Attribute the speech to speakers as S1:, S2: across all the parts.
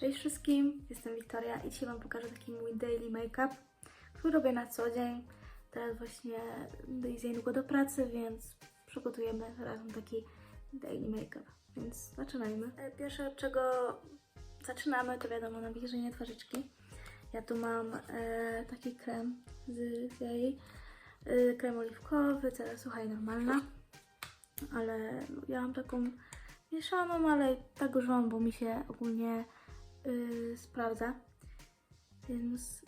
S1: Cześć wszystkim, jestem Wiktoria i dzisiaj Wam pokażę taki mój daily make-up, który robię na co dzień. Teraz właśnie idę niedługo do pracy, więc przygotujemy razem taki daily make-up, więc zaczynajmy. E, Pierwsze od czego zaczynamy to wiadomo nawilżenie twarzyczki. Ja tu mam e, taki krem z jej, e, krem oliwkowy, cera sucha i normalna, ale ja mam taką mieszaną, ale tak używam, bo mi się ogólnie yy, sprawdza. Więc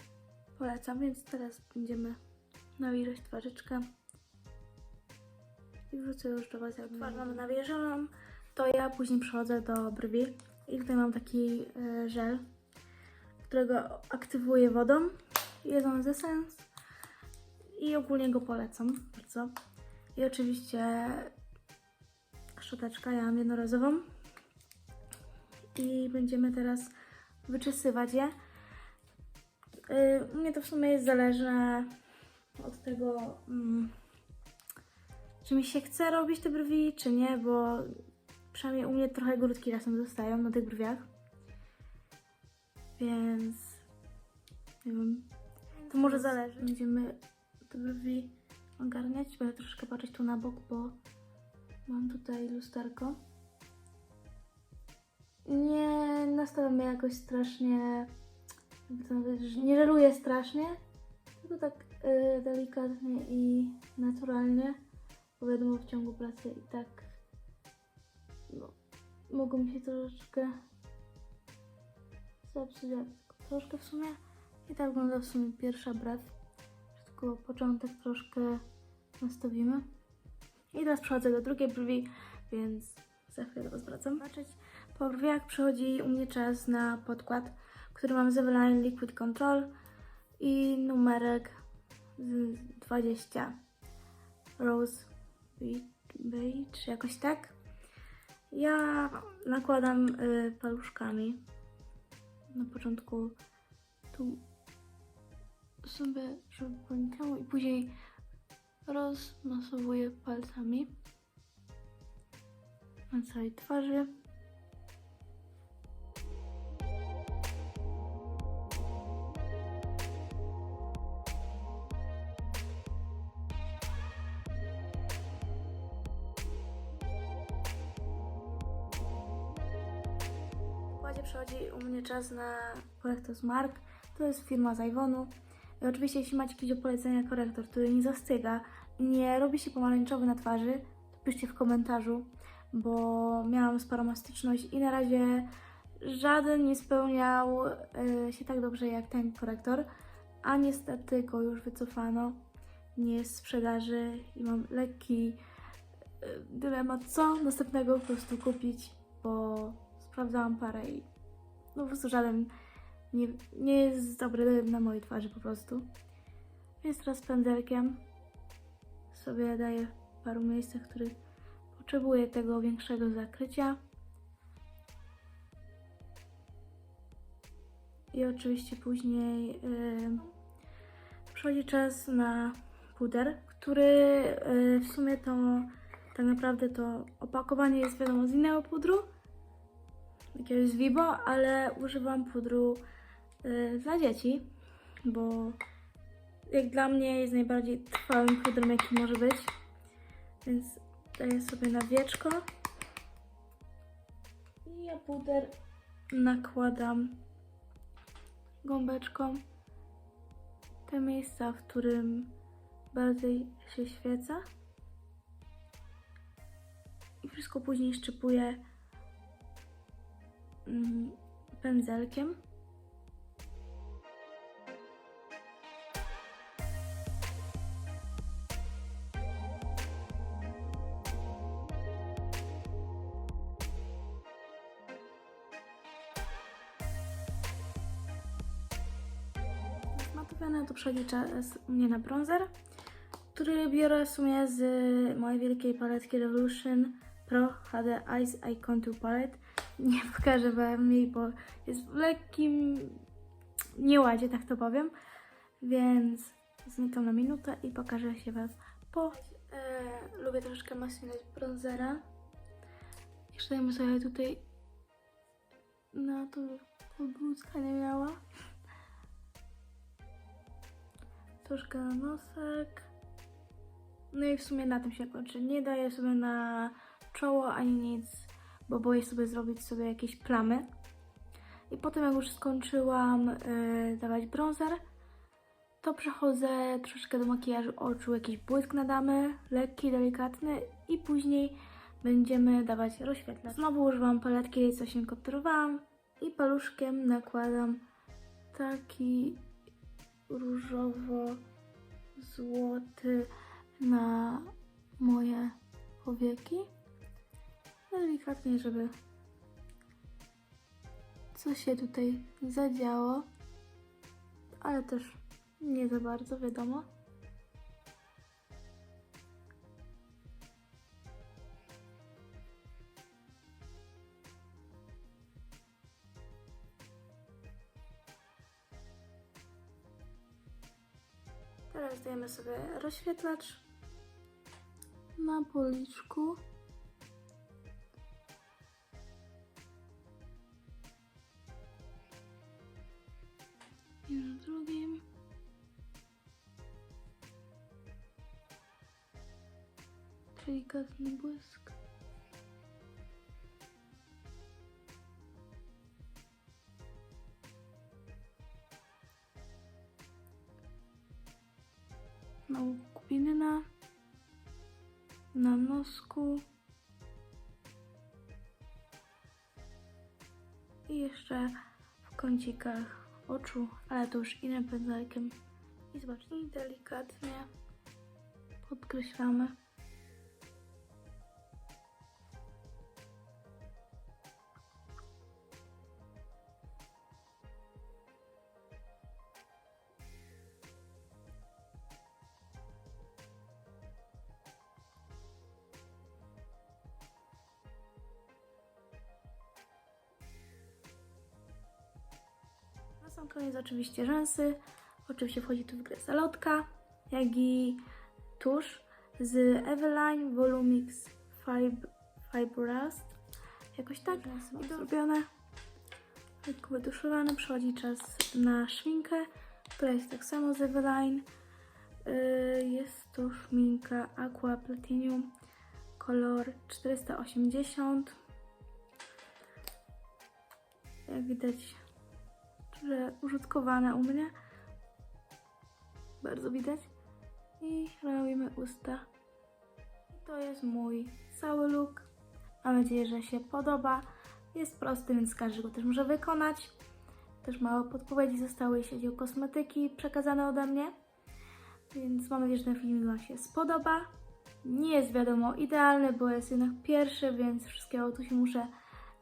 S1: polecam. Więc teraz będziemy nawilżać twarzyczkę. I wrzucę już do Was, jak twarz mamy nawilżoną, to ja później przechodzę do brwi. I tutaj mam taki yy, żel, którego aktywuję wodą. Jest on z Essence. I ogólnie go polecam bardzo. I oczywiście szczoteczka, ja mam jednorazową. I będziemy teraz wyczesywać je. Yy, U mnie to w sumie jest zależne od tego, mm, czy mi się chce robić te brwi, czy nie, bo przynajmniej u mnie trochę grudki czasem zostają na tych brwiach. Więc nie wiem, to może zależy. Będziemy te brwi ogarniać. Będę troszkę patrzeć tu na bok, bo Mam tutaj lusterko. Nie nastawiam mnie jakoś strasznie. Nie żeluję strasznie, tylko tak y, delikatnie i naturalnie. Bo wiadomo, w ciągu pracy i tak no, mogą mi się troszeczkę zepsuć, troszkę w sumie. I tak wygląda w sumie pierwsza brew. Tylko początek troszkę nastawimy. I teraz przechodzę do drugiej brwi, więc za chwilę do Was. Zobaczyć. Po brwiach przychodzi u mnie czas na podkład, który mam z Eveline Liquid Control i numerek z 20 Rose Beige, jakoś tak. Ja nakładam y, paluszkami. Na początku tu sobie, żeby pękało i później rozmasowuję palcami na całej twarzy. W układzie przychodzi u mnie czas na korektor z Mark. To jest firma z Ivonu. I oczywiście, jeśli macie jakieś do polecenia korektor, który nie zastyga, nie robi się pomarańczowy na twarzy, to piszcie w komentarzu, bo miałam sparomastyczność i na razie żaden nie spełniał y, się tak dobrze jak ten korektor, a niestety go już wycofano, nie jest sprzedaży i mam lekki y, dylemat, co następnego po prostu kupić, bo sprawdzałam parę i no po prostu żaden nie, nie jest dobry na mojej twarzy po prostu. Więc teraz pędzelkiem sobie daję w paru miejscach, w których potrzebuję tego większego zakrycia. I oczywiście później yy, przychodzi czas na puder, który yy, w sumie to tak naprawdę to opakowanie jest wiadomo z innego pudru, jakiegoś z Vibo, ale używam pudru yy, dla dzieci, bo jak dla mnie jest najbardziej trwałym pudrem, jaki może być. Więc daję sobie na wieczko. I ja puder nakładam gąbeczką te miejsca, w którym bardziej się świeca. I wszystko później szczypuję pędzelkiem. Zmatowione to u mnie na bronzer, który biorę w sumie z mojej wielkiej paletki Revolution Pro HD Eyes Eye Contour Palette. Nie pokażę wam jej, bo jest w lekkim nieładzie, tak to powiem. Więc znikam na minutę i pokażę się wam po... E, lubię troszeczkę masynać bronzera. Jeszcze dajmy sobie tutaj na to podbródka nie miała. Troszkę na nosek. No i w sumie na tym się kończy. Nie daję sobie na czoło ani nic, bo boję sobie zrobić sobie jakieś plamy. I potem jak już skończyłam yy, dawać bronzer, to przechodzę troszeczkę do makijażu oczu, jakiś błysk nadamy, lekki, delikatny i później będziemy dawać rozświetlacz. Znowu używam paletki, co się kopterowałam i paluszkiem nakładam taki różowo-złoty na moje powieki. Delikatnie, żeby coś się tutaj zadziało, ale też nie za bardzo, wiadomo. Teraz dajemy sobie rozświetlacz na policzku. I na drugim. Delikatny błysk. Na łupiny na, na nosku. I jeszcze w kącikach oczu, ale to już innym pędzelkiem. I zobaczcie, delikatnie podkreślamy. Sam koniec oczywiście rzęsy. Oczywiście wchodzi tu w grę salotka, jak i tusz z Eveline Volumix Fib Fibrous. Jakoś tak i zrobione. Lekko wytuszowane. Przychodzi czas na szminkę, która jest tak samo z Eveline. Yy, Jest to szminka Aqua Platinum kolor 480. Jak widać, że użytkowane u mnie. Bardzo widać. I robimy usta. I to jest mój cały look. Mam nadzieję, że się podoba. Jest prosty, więc każdy go też może wykonać. Też małe podpowiedzi zostały, jeśli chodzi o kosmetyki przekazane ode mnie. Więc mam nadzieję, że ten filmik Wam się spodoba. Nie jest wiadomo idealny, bo jest jednak pierwszy, więc wszystkiego tu się muszę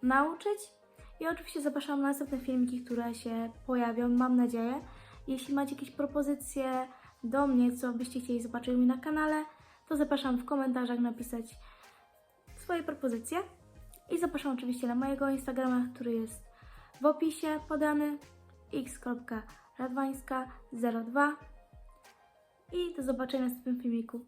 S1: nauczyć. I oczywiście zapraszam na następne filmiki, które się pojawią, mam nadzieję. Jeśli macie jakieś propozycje do mnie, co byście chcieli zobaczyć mnie na kanale, to zapraszam w komentarzach napisać swoje propozycje. I zapraszam oczywiście na mojego Instagrama, który jest w opisie podany x.radwańska02 i do zobaczenia w następnym filmiku.